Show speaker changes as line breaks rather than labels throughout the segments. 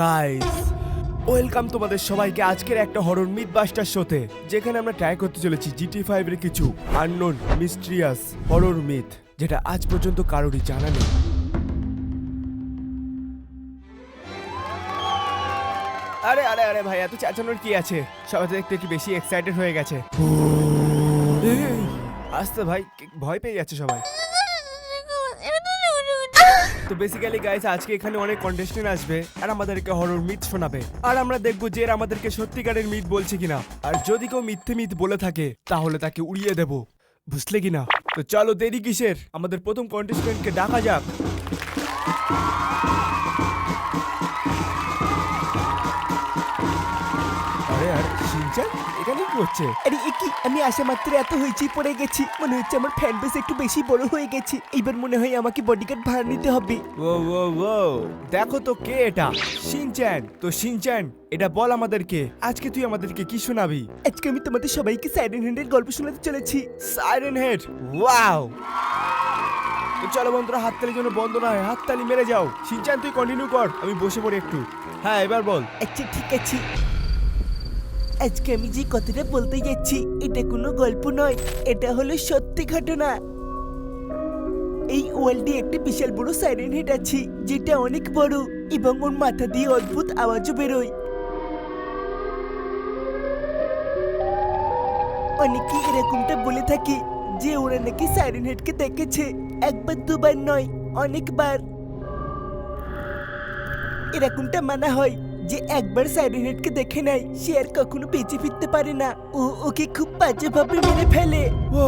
Guys welcome তোমাদের সবাইকে আজকের একটা হরর মিথ বাস্টার শোতে যেখানে আমরা ট্রাই করতে চলেছি জিটি ফাইভ এর কিছু আননোন মিস্ট্রিয়াস হরর মিথ যেটা আজ পর্যন্ত কারোরই জানা নেই। আরে আরে আরে ভাই, এত চেঁচানোর কি আছে? সবাই দেখতে একটু বেশি এক্সাইটেড হয়ে গেছে। আস্তে ভাই ভয় পেয়ে যাচ্ছে সবাই। তো বেসিক্যালি গাইস আজকে এখানে অনেক কন্টেস্টেন্ট আসবে, আর আমাদেরকে হরর মিথ শোনাবে। আর আমরা দেখব যে এর আমাদেরকে সত্যিকারের মিথ বলছে কিনা। আর যদি কেউ মিথ্যে মিথ বলে থাকে, তাহলে তাকে উড়িয়ে দেব। বুঝলে কিনা? তো চলো দেরি কিসের? আমাদের প্রথম কন্টেস্টেন্টকে ডাকা যাক। আরে শিনচান এখানে কি হচ্ছে?
আরে এ কি? আমি আসা মাত্র এত হয়েছি পড়ে গেছি। মনে হচ্ছে আমার ফ্যান বেস একটু বেশি বড় হয়ে গেছে। এবার মনে হয় আমাকে বডিগার্ড ভাড়া নিতে হবে।
ও ও ও দেখো তো কে এটা? শিনচ্যান তো শিনচ্যান এটা বল আমাদেরকে। আজকে তুই আমাদেরকে কি শোনাবি?
আজকে আমি তোমাদের সবাইকে সাইডেন হ্যান্ডের গল্প শোনাতে চলেছি।
সাইরেন হেড ওয়াও তো চলো বন্ধুরা হাততালির জন্য বন্ধ না হয় হাততালি মেরে যাও। শিনচ্যান তুই কন্টিনিউ কর। আমি বসে পড়ি একটু। হ্যাঁ এবার বল।
আচ্ছা ঠিক আছে। আজকে আমি যে কথাটা বলতে যাচ্ছি, এটা কোনো গল্প নয়, এটা হলো সত্যি ঘটনা। এই ওয়ার্ল্ডে একটা বিশাল বড় সাইরেন হেড আছে, যেটা অনেক বড় এবং ওর মাথা দিয়ে অদ্ভুত আওয়াজও বেরোয়। অনেকে এরকমটা বলে থাকে যে ওরা নাকি সাইরেন হেডকে দেখেছে, একবার, দুবার নয়, অনেকবার। এরকমটা মানা হয় যে একবার সাইরেন হেডকে দেখে নাই সে আর কখনো বেঁচে ফিরতে পারে না। ও ওকে খুব বাজেভাবে মেরে ফেলে।
ও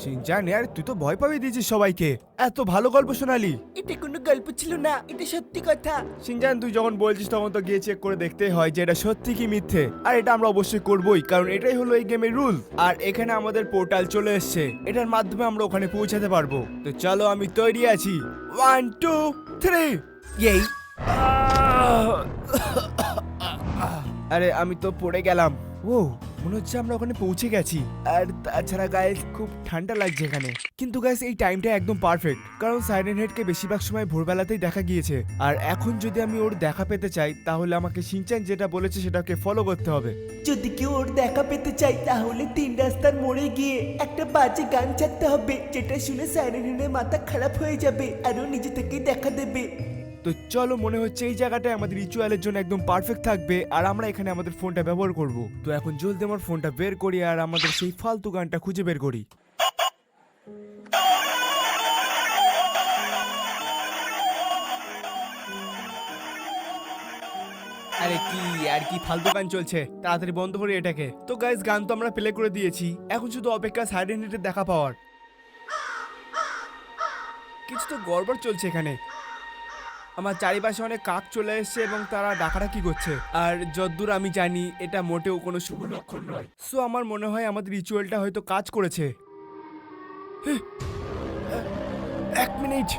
শিনচ্যান यार তুই তো ভয় পাবি দিয়েছিস সবাইকে। এত ভালো গল্প শোনালি।
এটা কোনো গল্প ছিল না এটা সত্যি কথা।
সিনজান তুই যখন বলছিস তখন তো গিয়ে চেক করে দেখতেই হয় যে এটা সত্যি কি মিথ্যে। আর এটা আমরা অবশ্যই করবই কারণ এটাই হলো এই গেমের রুল আর এখানে আমাদের পোর্টাল চলে এসেছে। এটার মাধ্যমে আমরা ওখানে পৌঁছাতে পারব। তো চলো আমি তৈরি আছি। ওয়ান টু থ্রি
এই।
আরে আমি তো পড়ে গেলাম। ও মনে হচ্ছে আমরা ওখানে পৌঁছে গেছি। আর তাছাড়া গাইস খুব ঠান্ডা লাগছে এখানে। কিন্তু গাইস এই টাইমটা একদম পারফেক্ট কারণ সাইরেন হেডকে বেশিরভাগ সময় ভোরবেলাতেই দেখা গিয়েছে। আর এখন যদি আমি ওর দেখা পেতে চাই তাহলে আমাকে সিনচান যেটা বলেছে সেটাকে ফলো করতে হবে।
যদি কেউ ওর দেখা পেতে চাই তাহলে তিন রাস্তার মোড়ে গিয়ে একটা বাজে গান ছাড়তে হবে যেটা শুনে সাইরেন হেডের মাথা খারাপ হয়ে যাবে আর ও নিজে থেকেই দেখা দেবে।
তো চলো মনে হচ্ছে এই জায়গাটায় আমাদের রিচুয়ালের জন্য একদম পারফেক্ট থাকবে, আর আমরা এখানে আমাদের ফোনটা ব্যবহার করব। তো এখন জলদি আমার ফোনটা বের করি আর আমাদের সেই ফালতু গানটা খুঁজে বের করি। আরে কি, আর কি ফালতু গান চলছে? তাড়াতাড়ি বন্ধ করি এটাকে। তো গাইস গান তো আমরা প্লে করে দিয়েছি। এখন শুধু অপেক্ষা সাইডেন্টিটির দেখা পাওয়ার। কিছু তো গড়বড় চলছে এখানে। আমার চারিপাশে অনেক কাক চলে এসেছে এবং তারা ডাকাডাকি করছে। আর যদ্দূর আমি জানি, এটা মোটেও কোনো শুভ লক্ষণ নয়। সো আমার মনে হয় আমাদের রিচুয়ালটা হয়তো কাজ করেছে। এক মিনিট!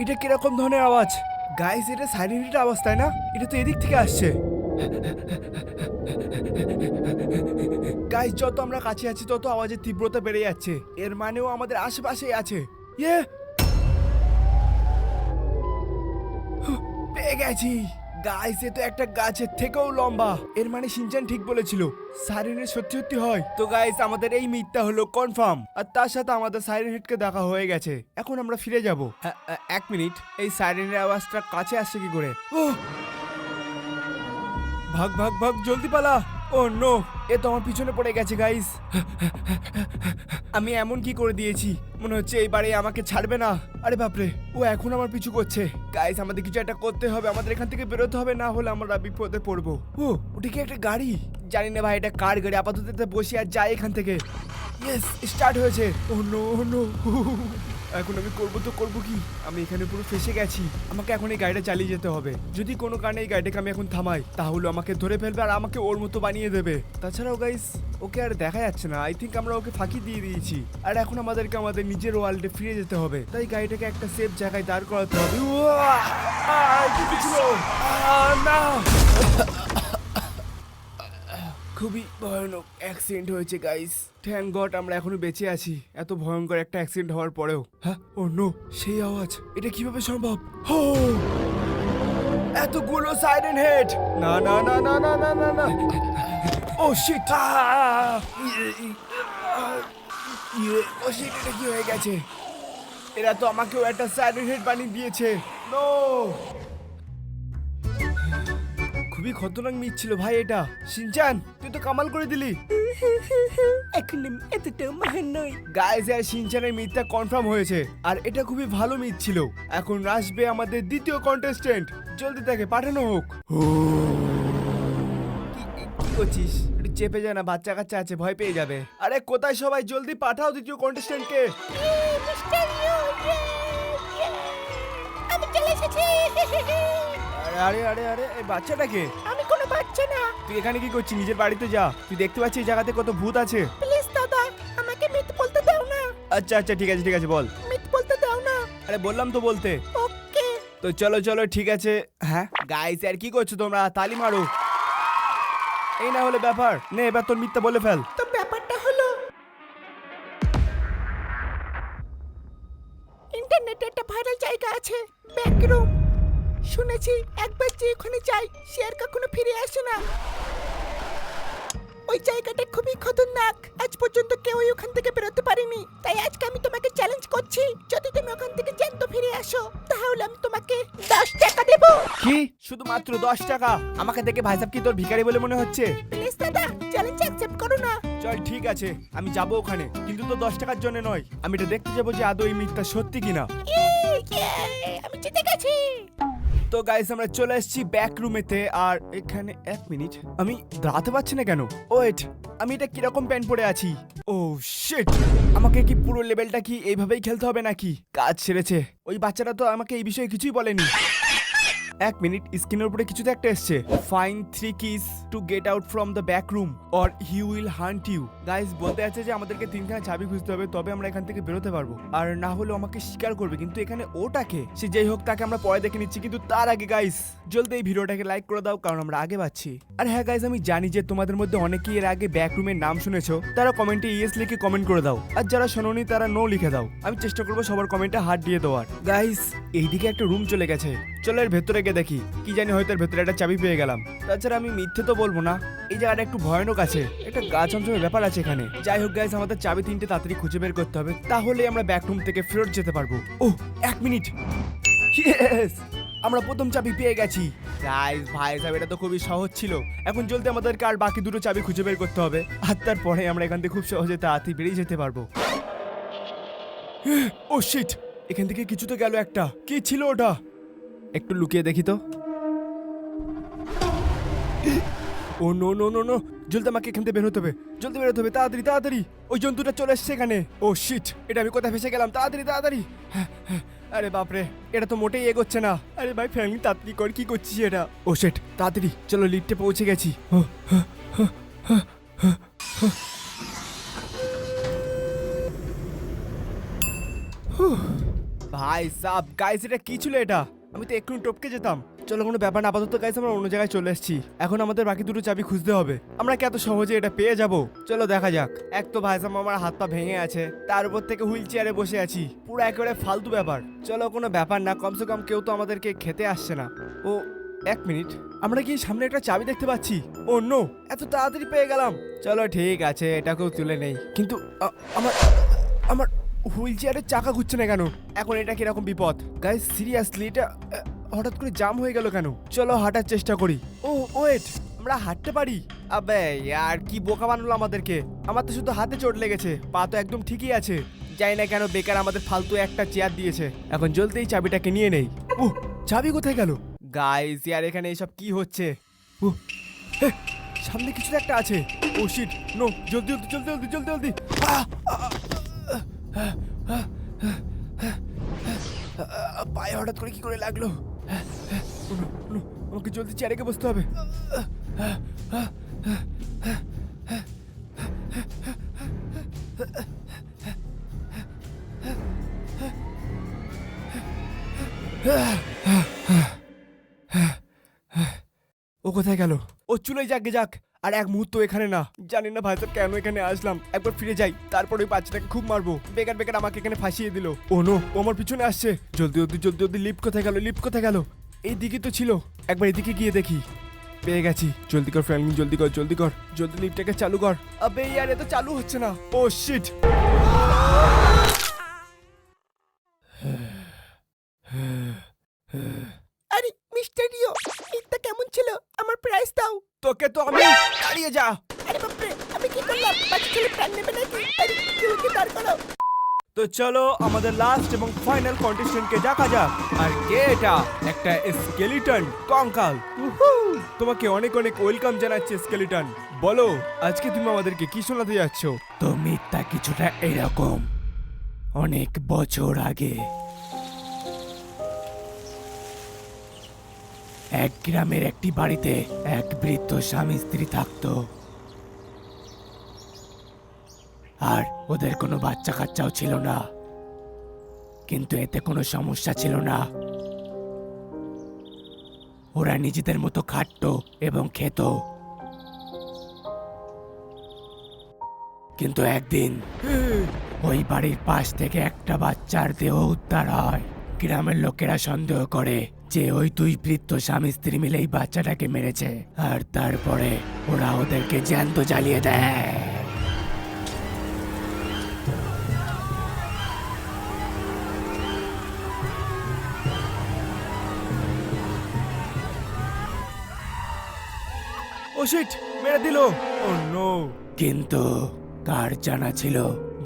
এটা কীরকম ধরনের আওয়াজ? গাইস এটা সাইলেন্টের আওয়াজ, তাই না? এটা তো এদিক থেকে আসছে। গাইস যত আমরা কাছে আছি, তত আওয়াজের তীব্রতা বেড়ে যাচ্ছে। এর মানেও আমাদের আশেপাশেই আছে। ইয়ে! পেয়ে গেছি। গাইস এ তো একটা গাছের থেকেও লম্বা। এর মানে সিনচান ঠিক বলেছিল। সাইরেনের সত্যি সত্যি হয়। তো গাইস আমাদের এই মিথ্যা হলো কনফার্ম আর তার সাথে আমাদের সাইরেন হেডকে দেখা হয়ে গেছে। এখন আমরা ফিরে যাব। এক মিনিট এই সাইরেনের আওয়াজটা কাছে আসছে কি করে? ও ভাগ ভাগ ভাগ, জলদি পালা। ও নো এ তো আমার পিছনে পড়ে গেছে গাইস আমি এমন কি করে দিয়েছি? মনে হচ্ছে এই বাড়ি আমাকে ছাড়বে না। আরে বাপরে, ও এখন আমার পিছু করছে। গাইস আমাদের কিছু একটা করতে হবে। আমাদের এখান থেকে বেরোতে হবে, না হলে আমরা বিপদে পড়ব। ও, ওটা কি একটা গাড়ি? জানি না ভাই, এটা কার গাড়ি? আপাতত বসে আর যাই এখান থেকে। ইয়েস স্টার্ট হয়েছে। ও নো নো এখন আমি করব তো করব কি? আমি এখানে পুরো ফেসে গেছি। আমাকে এখন এই গাড়িটা চালিয়ে যেতে হবে। যদি কোনো কারণে এই গাড়িটাকে আমি এখন থামাই, তাহলে আমাকে ধরে ফেলবে আর আমাকে ওর মতো বানিয়ে দেবে। তাছাড়াও গাইস ওকে আর দেখা যাচ্ছে না। আই থিঙ্ক আমরা ওকে ফাঁকি দিয়ে দিয়েছি। আর এখন আমাদেরকে আমাদের নিজের ওয়ার্ল্ডে ফিরে যেতে হবে। তাই গাড়িটাকে একটা সেফ জায়গায় দাঁড় করাতে হবে। না! খুবই ভয়ানক অ্যাক্সিডেন্ট হয়েছে গাইস থ্যাংক গড আমরা এখনও বেঁচে আছি। এত ভয়ঙ্কর একটা অ্যাক্সিডেন্ট হওয়ার পরেও। হ্যাঁ? ও নো সেই আওয়াজ। এটা কীভাবে সম্ভব? হো এতগুলো সাইরেন হেড না না না না না না না না। ও শিট ও শিট এটা কি হয়ে গেছে? এরা তো আমাকেও একটা সাইরেন হেড বানিয়ে দিয়েছে। নো খুবই খতরনাক মিট ছিল ভাই এটা। সিনচান তুই তো কামাল করে দিলি।
এখন আমি এতটা মহান নই।
গাইস আর সিনচানের মিথটা কনফার্ম হয়েছে আর এটা খুবই ভালো মিথ ছিল। এখন আসবে আমাদের দ্বিতীয় কন্টেস্টেন্ট জলদি তাকে পাঠানো হোক। কি- কি করছিস? একটু চেপে যায় না বাচ্চা কাচ্চা আছে ভয় পেয়ে যাবে। আরে কোথায় সবাই? জলদি পাঠাও দ্বিতীয় কন্টেস্টেন্টকে
আমি চলে এসেছি।
আরে আরে আরে এই বাচ্চাটাকে?
আমি কোনো বাচ্চা না।
তুই এখানে কি করছিস? নিজের বাড়িতে যা। তুই দেখতে পাচ্ছিস এই জায়গাতে কত ভূত আছে?
প্লিজ দাদা আমাকে মিথ বলতে দাও না।
আচ্ছা আচ্ছা ঠিক আছে ঠিক আছে বল।
মিথ বলতে দাও না।
আরে বললাম তো বলতে।
ওকে।
তো চলো চলো ঠিক আছে। হ্যাঁ? গাইস আর কি করছ তোমরা? তালি মারো। এই না হলে ব্যাপার। নে এবার তোর মিথ্যা বলে ফেল।
তো ব্যাপারটা হলো ইন্টারনেটে একটা ভাইরাল জায়গা আছে ব্যাকরুম শুনেছি একবার যে ওখানে যাই সে আর কখনো ফিরে আসে না। ওই জায়গাটা খুবই খতরনাক। আজ পর্যন্ত কেউ ওখান থেকে বেরোতে পারেনি। তাই আজকে আমি তোমাকে চ্যালেঞ্জ করছি। যদি তুমি ওখান থেকে জ্যান্ত ফিরে আসো তাহলে আমি তোমাকে দশ টাকা দেবো।
কি? শুধুমাত্র দশ টাকা? আমাকে দেখে ভাই সাহেব কি তোর ভিখারি বলে মনে হচ্ছে?
প্লিজ দাদা চ্যালেঞ্জ অ্যাকসেপ্ট করো না।
চল ঠিক আছে। আমি যাব ওখানে। কিন্তু তো দশ টাকার জন্য নয়। আমি এটা দেখতে যাব যে আদৌ এই মিথ্যা সত্যি কিনা।
ইয়ে, ইয়ে, আমি জিতে গেছি।
তো গাইস আমরা চলে এসেছি ব্যাক রুমেতে আর এখানে এক মিনিট আমি দাঁড়াতে পারছি না কেন? ওয়েট আমি এটা কীরকম প্যান্ট পরে আছি? ও শিট আমাকে কি পুরো লেভেলটা কি এইভাবেই খেলতে হবে নাকি? কাজ ছেড়েছে। ওই বাচ্চাটা তো আমাকে এই বিষয়ে কিছুই বলেনি। এক মিনিট স্ক্রিনের উপরে কিছু তো একটা এসছে। Fine three keys to get out from the back room or he will hunt you guys বলতে আছে যে আমাদেরকে তিনখানা চাবি খুঁজতে হবে, তবে আমরা এখান থেকে বেরোতে পারব। আর না হলেও আমাকে স্বীকার করবে, কিন্তু এখানে ওটাকে, সে যেই হোক তাকে আমরা পরে দেখে নিচ্ছি, কিন্তু তার আগে গাইস জলদি এই ভিডিওটাকে লাইক করে দাও, কারণ আমরা আগে পাচ্ছি। আর হ্যাঁ গাইস আমি জানি যে তোমাদের মধ্যে অনেকেই এর আগে ব্যাক রুমের নাম শুনেছো, তারা কমেন্টে ইয়েস লিখে কমেন্ট করে দাও। আর যারা শোনোনি, তারা নো লিখে দাও। আমি চেষ্টা করব সবার কমেন্টে হাত দিয়ে দেওয়ার। গাইস এইদিকে একটা রুম চলে গেছে। চলো এর ভেতরে গিয়ে দেখি, কি জানি হয়তো এর ভেতরে একটা চাবি পেয়ে গেলাম। তাছাড়া আমি মিথ্যে তো বলব না। এই জায়গাটা একটু ভয়ানক আছে। একটা গা চমচমের ব্যাপার আছে এখানে। যাই হোক গাইস আমাদের চাবি তিনটে তাড়াতাড়ি খুঁজে বের করতে হবে। তাহলে আমরা ব্যাক রুম থেকে ফেরত যেতে পারব। ও এক মিনিট। আমরা প্রথম চাবি পেয়ে গেছি। গাইস ভাই সাহেব, এটা তো খুবই সহজ ছিল। এখন জলদি আমাদেরকে আর বাকি দুটো চাবি খুঁজে বের করতে হবে। আর তারপরে আমরা এখান থেকে খুব সহজে তাড়াতাড়ি বেরিয়ে যেতে পারব। ও শিট এখান থেকে কিছু তো গেল একটা। কি ছিল ওটা? একটু লুকিয়ে দেখি তো। Oh no no no no জলদি আমাকে এখান থেকে বের হতে হবে। জলদি বেরোতে হবে, তাড়াতাড়ি তাড়াতাড়ি। ওই জন্তুটা চলে এসছে এখানে। ও শিট এটা আমি কোথায় ফেসে গেলাম? তাড়াতাড়ি তাড়াতাড়ি। আরে বাপরে, এটা তো মোটেই এগোচ্ছে না। আরে ভাই ফ্যামিলি তাড়াতাড়ি কর, কি করছিস এটা? ও শিট তাড়াতাড়ি, চলো লিফটে পৌঁছে গেছি। ভাই, সাব গাইস এটা কি ছিল এটা? আমি তো এক্ষুনি টপকে যেতাম। চলো কোনো ব্যাপার না, আপাতত গাইস আমরা অন্য জায়গায় চলে এসেছি। এখন আমাদের বাকি দুটো চাবি খুঁজতে হবে। আমরা কি এত সহজে এটা পেয়ে যাব? চলো দেখা যাক। এক তো ভাই সাব আমার হাত পা ভেঙে আছে, তার উপর থেকে হুইল চেয়ারে বসে আছি। পুরো একেবারে ফালতু ব্যাপার। চলো কোনো ব্যাপার না, কমসে কম কেউ তো আমাদেরকে খেতে আসছে না। ও, এক মিনিট। আমরা কি সামনে একটা চাবি দেখতে পাচ্ছি? ও নো এত তাড়াতাড়ি পেয়ে গেলাম। চলো ঠিক আছে, এটাকেও তুলে নেই। কিন্তু আমার আমার হুইল চেয়ারের চাকা ঘুরছে না কেন? এখন এটা কীরকম বিপদ? গাইস সিরিয়াসলি এটা হঠাৎ করে জাম হয়ে গেল কেন? চলো হাঁটার চেষ্টা করি। ও ওয়েট আমরা হাঁটতে পারি? আবে, আর কি বোকা বানালো আমাদেরকে? আমার তো শুধু হাতে চোট লেগেছে, পা তো একদম ঠিকই আছে। জানি না কেন বেকার আমাদের ফালতু একটা চেয়ার দিয়েছে। এখন জলদি এই চাবিটাকে নিয়ে নেই। ও চাবি কোথায় গেল? গাইস ইয়ার এখানে এসব কি হচ্ছে? ও সামনে কিছু একটা আছে। ও শিট নো জলদি জলদি জলদি জলদি জলদি জলদি। পায়ে হঠাৎ করে কি করে লাগল? আমাকে জলদি চেয়ারে বসতে হবে। ও কোথায় গেল? ও চুলোই যাক গে যাক। আর এক মুহূর্ত এখানে না। জানি না ভাই সাহেব কেন এখানে আসলাম। একবার ফিরে যাই, তারপরে ওই বাচ্চাটাকে খুব মারবো। বেকার বেকার আমাকে এখানে ফাঁসিয়ে দিল। ও নো আমার পিছনে আসছে। জলদি জলদি জলদি জলদি, লিফট কোথায় গেল, লিফট কোথায় গেল? এই দিকে তো ছিল। একবার এদিকে গিয়ে দেখি। পেয়ে গেছি। জলদি কর ফ্র্যাঙ্কলিন জলদি কর জলদি কর। জলদি লিফটটাকে চালু কর। আবে ইয়ার তো চালু হচ্ছে না। ও শিট
আরে, মিস্টার রিও এটা কেমন ছিল? আমার প্রাইস দাও।
তোকে তো আমি দাঁড়িয়ে যা।
আরে বাপরে আমি কি করলাম? বাচ্চা ছেলে প্রাণ নেবে নাকি? আরে কেউ দাঁড় করো
তো চলো আমাদের লাস্ট এবং ফাইনাল কন্টেস্টেন্টকে দেখা যাক। আর কে এটা? একটা স্কেলিটন কঙ্কাল। উহু! তোমাকে অনেক অনেক ওয়েলকাম জানাচ্ছে স্কেলিটন বলো আজকে তুমি আমাদেরকে কি শোনাতে যাচ্ছ?
তো মিথ্যা কিছুটা এরকম। অনেক বছর আগে এক গ্রামের একটি বাড়িতে এক বৃদ্ধ স্বামী স্ত্রী থাকতো। আর ওদের কোনো বাচ্চা কাচ্চাও ছিল না। কিন্তু এতে কোনো সমস্যা ছিল না। ওরা নিজেদের মতো খাটতো এবং খেত। কিন্তু একদিন ওই বাড়ির পাশ থেকে একটা বাচ্চার দেহ উদ্ধার হয়। গ্রামের লোকেরা সন্দেহ করে যে ওই দুই বৃত্ত স্বামী স্ত্রী মিলে এই বাচ্চাটাকে মেরেছে আর তারপরে ওরা ওদেরকে জ্যান্ত জ্বালিয়ে দেয়।
ও শিট মেরে দিল। Oh no.
কিন্তু কার জানা ছিল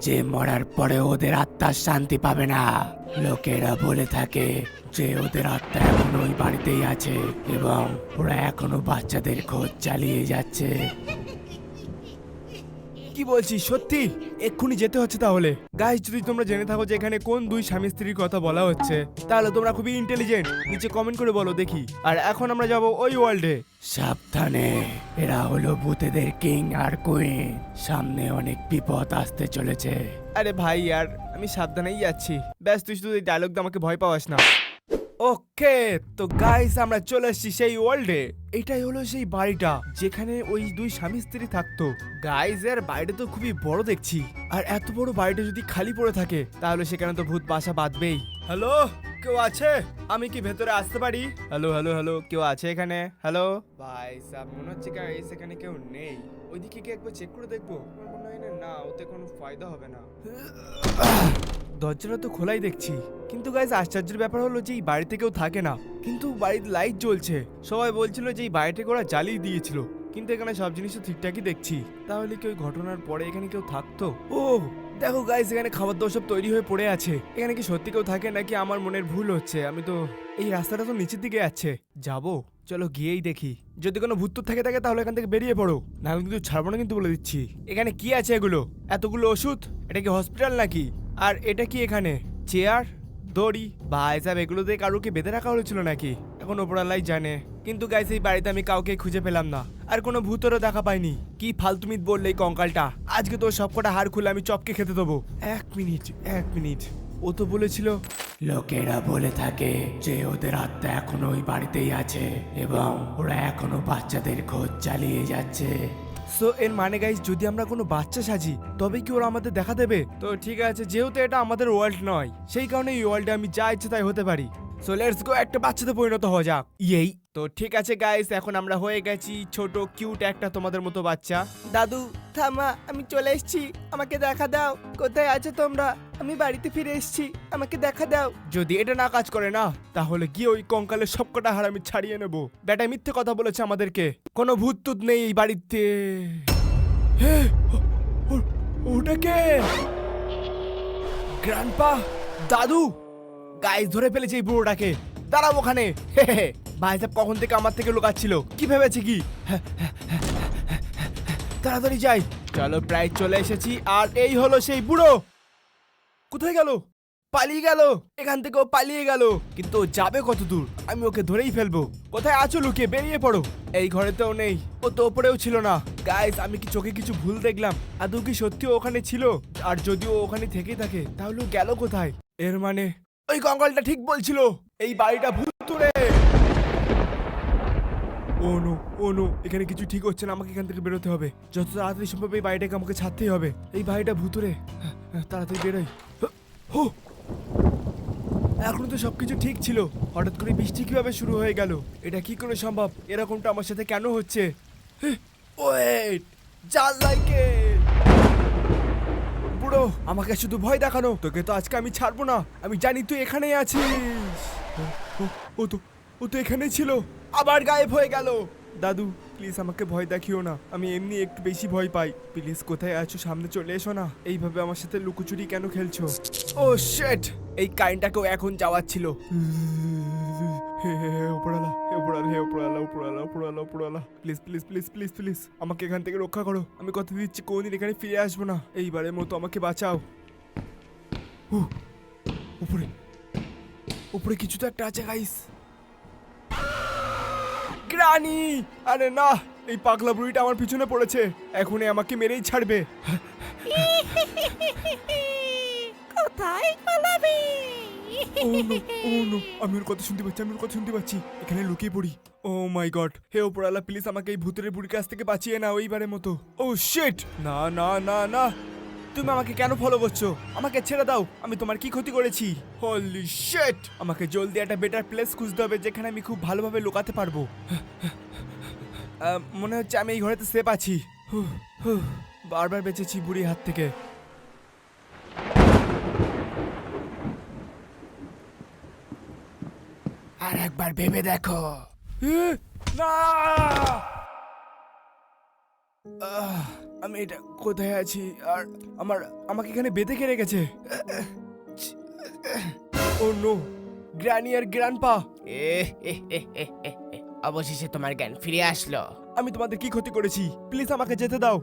যে মরার পরে ওদের আত্মার শান্তি পাবে না। লোকেরা বলে থাকে যে ওদের আত্মা এখন ওই বাড়িতেই আছে এবং ওরা এখনও বাচ্চাদের খোঁজ চালিয়ে যাচ্ছে।
কি বলছি সত্যি? এক্ষুনি যেতে হচ্ছে তাহলে। গাইস যদি তোমরা জেনে থাকো যে এখানে কোন দুই স্বামী স্ত্রীর কথা বলা হচ্ছে তাহলে তোমরা খুবই ইন্টেলিজেন্ট নিচে কমেন্ট করে বলো দেখি। আর এখন আমরা যাব ওই ওয়ার্ল্ডে
সাবধানে। এরা হলো ভূতেদের কিং আর কুইন সামনে অনেক বিপদ আসতে চলেছে।
আরে ভাই আর আমি সাবধানেই যাচ্ছি। ব্যাস তুই শুধু এই ডায়লগ আমাকে ভয় পাওয়াস না। ওকে, তো গাইস আমরা চলে এসেছি সেই ওয়ার্ল্ডে এটাই হলো সেই বাড়িটা, যেখানে ওই দুই স্বামী স্ত্রী থাকতো। গাইস এর বাড়িটা তো খুবই বড় দেখছি। আর এত বড় বাড়িটা যদি খালি পড়ে থাকে, তাহলে সেখানে তো ভূত বাসা বাঁধবেই। হ্যালো কেউ আছে? আমি কি ভেতরে আসতে পারি? হ্যালো হ্যালো হ্যালো কেউ আছে এখানে? হ্যালো ভাই সাব, মনে হচ্ছে গাইস এখানে কেউ নেই। ওইদিকে কি একবার চেক করে দেখব। মনে হয় না না, ওতে কোনো ফায়দা হবে না। দরজাটা তো খোলাই দেখছি। কিন্তু গাইজ আশ্চর্যের ব্যাপার হলো যে এই বাড়িতে কেউ থাকে না। কিন্তু বাড়িতে লাইট জ্বলছে। সবাই বলছিল যে এই বাড়িটাকে ওরা জ্বালিয়ে দিয়েছিল। কিন্তু এখানে সব জিনিস তো ঠিকঠাকই দেখছি। তাহলে কি ওই ঘটনার পরে এখানে কেউ থাকতো? ও, দেখো গাইজ এখানে খাবার দাবার সব তৈরি হয়ে পড়ে আছে। এখানে কি সত্যি কেউ থাকে নাকি আমার মনের ভুল হচ্ছে? আমি তো, এই রাস্তাটা তো নিচের দিকে যাচ্ছে। যাব? চলো গিয়েই দেখি। যদি কোনো ভূত থাকে থাকে, তাহলে এখান থেকে বেরিয়ে পড়ো। না আমি কিন্তু ছাড়বো না কিন্তু বলে দিচ্ছি। এখানে কি আছে এগুলো? এতগুলো ওষুধ? এটা কি হসপিটাল নাকি? আর এটা কি এখানে? চেয়ার? দড়ি? বা এসব এগুলোতে কারোকে বেঁধে রাখা হয়েছিল নাকি? এখন ওপরালাই জানে। কিন্তু গাইস এই বাড়িতে আমি কাউকে খুঁজে পেলাম না। আর কোনো ভূতেরও দেখা পাইনি। কি ফালতুমিত বললে এই কঙ্কালটা? আজকে তো সবকটা হাড় খুলে আমি চপকে খেতে দেবো। এক মিনিট এক মিনিট। ও তো বলেছিল,
লোকেরা বলে থাকে যে ওদের আত্মা এখনও ওই বাড়িতেই আছে এবং ওরা এখনও বাচ্চাদের খোঁজ চালিয়ে যাচ্ছে।
সো এর মানে গাইজ যদি আমরা কোনো বাচ্চা সাজি, তবে কি ওরা আমাদের দেখা দেবে? তো ঠিক আছে, যেহেতু এটা আমাদের ওয়ার্ল্ড নয়, সেই কারণে এই ওয়ার্ল্ডে আমি যা ইচ্ছে তাই হতে পারি। সো লেটস গো একটা বাচ্চাতে পরিণত হওয়া যাক। ইয়েই তো ঠিক আছে গাইস এখন আমরা হয়ে গেছি ছোট কিউট একটা তোমাদের মতো বাচ্চা।
দাদু থামা আমি চলে এসেছি। আমাকে দেখা দাও। কোথায় আছো তোমরা? আমি বাড়িতে ফিরে এসেছি। আমাকে দেখা দাও।
যদি এটা না কাজ করে না তাহলে গিয়ে ওই কঙ্কালের সবকটা হার আমি ছাড়িয়ে নেব। বেটা মিথ্যে কথা বলেছে আমাদেরকে। কোনো ভূত টুত নেই এই বাড়িতে। হে, ও- ও- ওটা কে? গ্র্যান্ডপা দাদু। গাইস ধরে ফেলেছে এই বুড়োটাকে। দাঁড়াও ওখানে। হে হে, হে। ভাই সাহেব কখন থেকে আমার থেকে লুকাচ্ছিল? কি ভেবেছে কি? তাড়াতাড়ি যাই। চলো, প্রায় চলে এসেছি, আর এই হলো সেই বুড়ো। কোথায় গেল? পালিয়ে গেল। এখান থেকে ও পালিয়ে গেল। কিন্তু যাবে কত দূর আমি ওকে ধরেই ফেলব। কোথায় আছো, লুকিয়ে? বেরিয়ে পড়ো। এই ঘরে তো নেই। ও তো ওপরেও ছিল না। গাইস আমি কি চোখে কিছু ভুল দেখলাম? আদৌ কি সত্যি ওখানে ছিল? আর যদি ও ওখানে থেকেই থাকে, তাহলে গেল কোথায়? এর মানে? ওই কঙ্কালটা ঠিক বলছিল। এই বাড়িটা ভূতুরে ও ও নো ও নো, এখানে কিছু ঠিক হচ্ছে না, আমাকে এখান থেকে বেরোতে হবে। যত তাড়াতাড়ি সম্ভব এই বাড়িটাকে আমাকে ছাড়তেই হবে। এই বাড়িটা ভুতুরে। তাড়াতাড়ি বেরোই। হো! এখন তো সবকিছু ঠিক ছিল। হঠাৎ করে বৃষ্টি কীভাবে শুরু হয়ে গেল? এটা কি করে সম্ভব? এরকমটা আমার সাথে কেন হচ্ছে? ওয়েট! জাল লাইকে! বুড়ো, আমাকে শুধু ভয় দেখানো। তোকে তো আজকে আমি ছাড়বো না। আমি জানি তুই এখানেই আছিস। ও তো ও তো এখানেই ছিল। আবার গায়েব হয়ে গেল। দাদু প্লিজ আমাকে ভয় দেখিও না। আমি এমনি একটু বেশি ভয় পাই। প্লিজ কোথায় আছো সামনে চলে এসো না। এইভাবে আমার সাথে লুকোচুরি কেন খেলছো? ও শেট এই কাইনটাকেও এখন যাওয়ার ছিল হে হে হে উপরালা উপরালা উপরালা উপরালা please please please please please আমাকে এখান থেকে রক্ষা করো। আমি কথা দিচ্ছি কোনদিন এখানে ফিরে আসব না। এইবারের মতো আমাকে বাঁচাও। উপরে। উপরে কিছু তো একটা আছে গাইস গ্রানি আরে না এই পাগলা বুড়িটা আমার পিছনে পড়েছে। এখনই আমাকে মেরেই ছাড়বে।
কোথায় পালাবি?
ও নো ও নো আমি ওর কথা শুনতে পাচ্ছি আমি ওর কথা শুনতে পাচ্ছি। এখানে লুকিয়ে পড়ি। ও মাই গড হে ওপরালা প্লিজ আমাকে এই ভূতের বুড়ির কাছ থেকে বাঁচিয়ে না ওইবারের মতো। Oh shit! না না না না। তুমি আমাকে কেন ফলো করছ? আমাকে ছেড়ে দাও আমি তোমার কি ক্ষতি করেছি? হলি শিট আমাকে জলদি একটা বেটার প্লেস খুঁজতে হবে যেখানে আমি খুব ভালোভাবে লুকাতে পারব। মনে হচ্ছে আমি এই ঘরেতে সেফ আছি। বারবার বেঁচেছি বুড়ির হাত থেকে।
আর একবার ভেবে দেখো।
না! আমি এটা কোথায় আছি? আর আমার, আমাকে এখানে বেঁধে কে রেখেছে? ও নো, গ্র্যানি আর গ্র্যান্ডপা।
অবশেষে তোমার জ্ঞান ফিরে আসলো।
আমি তোমাদের কি ক্ষতি করেছি? প্লিজ আমাকে যেতে দাও।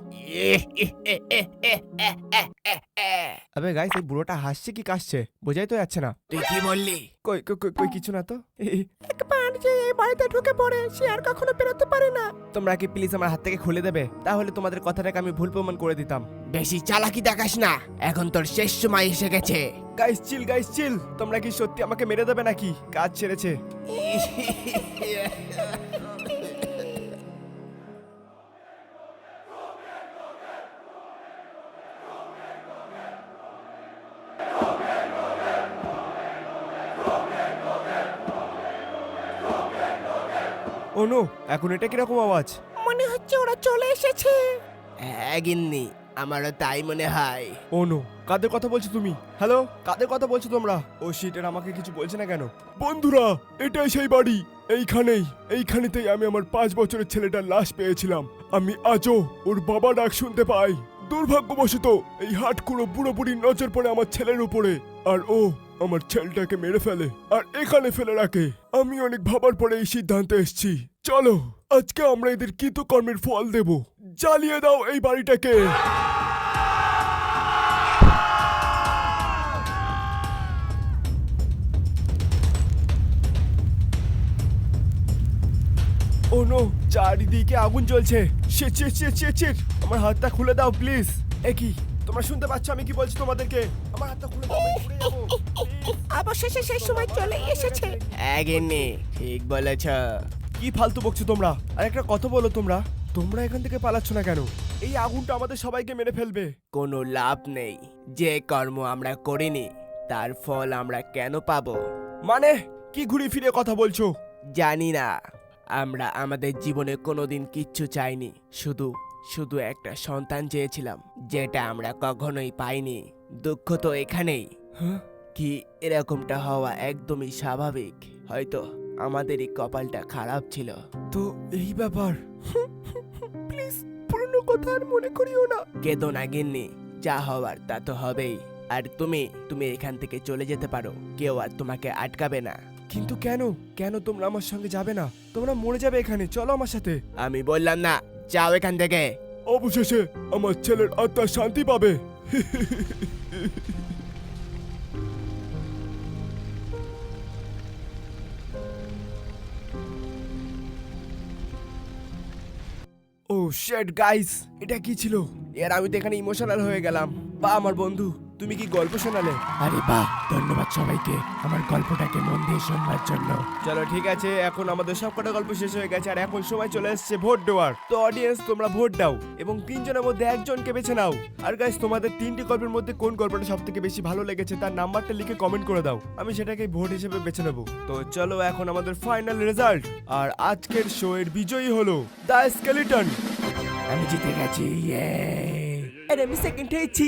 আবে গাইস এই বুড়োটা হাসছে কি কাশছে? বোঝাই তো যাচ্ছে না।
তুই কি বললি?
কই কই কই- কই কিছু না তো?
একবার যে এই বাড়িতে ঢুকে পড়ে সে আর কখনো বেরোতে পারে না।
তোমরা কি প্লিজ আমার হাত থেকে খুলে দেবে? তাহলে তোমাদের কথাটাকে আমি ভুল প্রমাণ করে দিতাম।
বেশি চালাকি দেখাস না। এখন তোর শেষ সময় এসে গেছে।
গাইস চিল গাইস চিল তোমরা কি সত্যি আমাকে মেরে দেবে নাকি? কাজ ছেড়েছে। অনু এখন এটা কীরকম আওয়াজ?
মনে হচ্ছে ওরা চলে এসেছে।
হ্যাঁ গিন্নি আমারও তাই মনে হয়।
অনু কাদের কথা বলছো তুমি? হ্যালো কাদের কথা বলছো তোমরা? ও শিট আমাকে কিছু বলছে না কেন? বন্ধুরা এটাই সেই বাড়ি। এইখানেই এইখানেতেই আমি আমার পাঁচ বছরের ছেলেটার লাশ পেয়েছিলাম। আমি আজও ওর বাবা ডাক শুনতে পাই। দুর্ভাগ্যবশত এই হাটকুড়ো বুড়ো বুড়ির নজর পড়ে আমার ছেলের উপরে। আর ও আমার ছেলেটাকে মেরে ফেলে আর এখানে ফেলে রাখে। আমি অনেক ভাবার পরে এই সিদ্ধান্তে এসেছি। চলো আজকে আমরা এদের কৃতকর্মের ফল দেব। জ্বালিয়ে দাও এই বাড়িটাকে। ও নো চারিদিকে আগুন জ্বলছে। Shit shit shit shit shit আমার হাতটা খুলে দাও প্লিজ। এ কি তোমরা শুনতে পাচ্ছ আমি কি বলছি তোমাদেরকে? আমার হাতটা খুলে দাও আমি পড়ে যাব
অবশেষে সেই সময় চলে এসেছে।
হ্যাঁ ঠিক বলেছ।
কি ফালতু বকছো তোমরা? আর একটা কথা বলো তোমরা। তোমরা এখান থেকে পালাচ্ছ না কেন? এই আগুনটা আমাদের সবাইকে মেরে ফেলবে।
কোনো লাভ নেই। যে কর্ম আমরা করিনি তার ফল আমরা কেন পাবো?
মানে কি ঘুরে ফিরে কথা বলছো?
জানি না। আমরা আমাদের জীবনে কোনোদিন কিচ্ছু চাইনি। শুধু শুধু একটা সন্তান চেয়েছিলাম যেটা আমরা কখনোই পাইনি। দুঃখ তো এখানেই।
হ্যাঁ?
কি এরকমটা হওয়া একদমই স্বাভাবিক হয়তো। আমাদেরই কপালটা খারাপ ছিল।
তো এই ব্যাপার? প্লিজ পুরনো কথা আর মনে করিও না।
কেদো না গিন্নি। যা হওয়ার তা তো হবেই। আর তুমি তুমি এখান থেকে চলে যেতে পারো। কেউ আর তোমাকে আটকাবে না।
কিন্তু কেন? কেন তোমরা আমার সঙ্গে যাবে না? তোমরা মরে যাবে এখানে। চলো আমার সাথে।
আমি বললাম না যাও এখান থেকে।
অবশেষে আমার ছেলের আত্মা শান্তি পাবে। শেট গাইস এটা কি ছিল? এর আমি তো এখানে ইমোশনাল হয়ে গেলাম। বা আমার বন্ধু তুমি কি গল্প শোনালে?
আরে বাহ ধন্যবাদ সবাইকে আমার গল্পটাকে মন দিয়ে শুনবার জন্য।
চলো ঠিক আছে এখন আমাদের সবকটা গল্প শেষ হয়ে গেছে আর এখন সময় চলে এসেছে ভোট দেওয়ার। তো অডিয়েন্স তোমরা ভোট দাও এবং তিনজনের মধ্যে একজনকে বেছে নাও। আর গাইস তোমাদের তিনটি গল্পের মধ্যে কোন গল্পটা সব থেকে বেশি ভালো লেগেছে তার নাম্বারটা লিখে কমেন্ট করে দাও। আমি সেটাকে ভোট হিসেবে বেছে নেব। তো চলো এখন আমাদের ফাইনাল রেজাল্ট আর আজকের শো এর বিজয়ী হলো দ্য স্কেলিটন
আমি জিতে গেছি
আর আমি সেকেন্ড হয়েছি।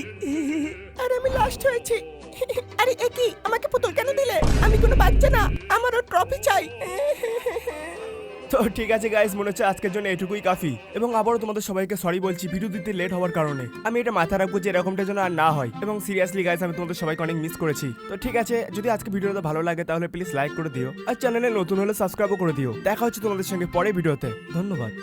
আর আমি লাস্ট হয়েছি। আরে এ কি? আমাকে পুতুল কেন দিলে? আমি কোনো বাচ্চা না আমারও ট্রফি চাই।
তো ঠিক আছে গাইস মনে হচ্ছে আজকের জন্য এটুকুই কাফি। এবং আবারও তোমাদের সবাইকে সরি বলছি ভিডিও দিতে লেট হওয়ার কারণে। আমি এটা মাথা রাখব যে এরকমটা যেন আর না হয়। এবং সিরিয়াসলি গাইস আমি তোমাদের সবাইকে অনেক মিস করেছি। তো ঠিক আছে যদি আজকে ভিডিওটা ভালো লাগে তাহলে প্লিজ লাইক করে দিও। আর চ্যানেলে নতুন হলে সাবস্ক্রাইবও করে দিও। দেখা হচ্ছে তোমাদের সঙ্গে পরে ভিডিওতে ধন্যবাদ।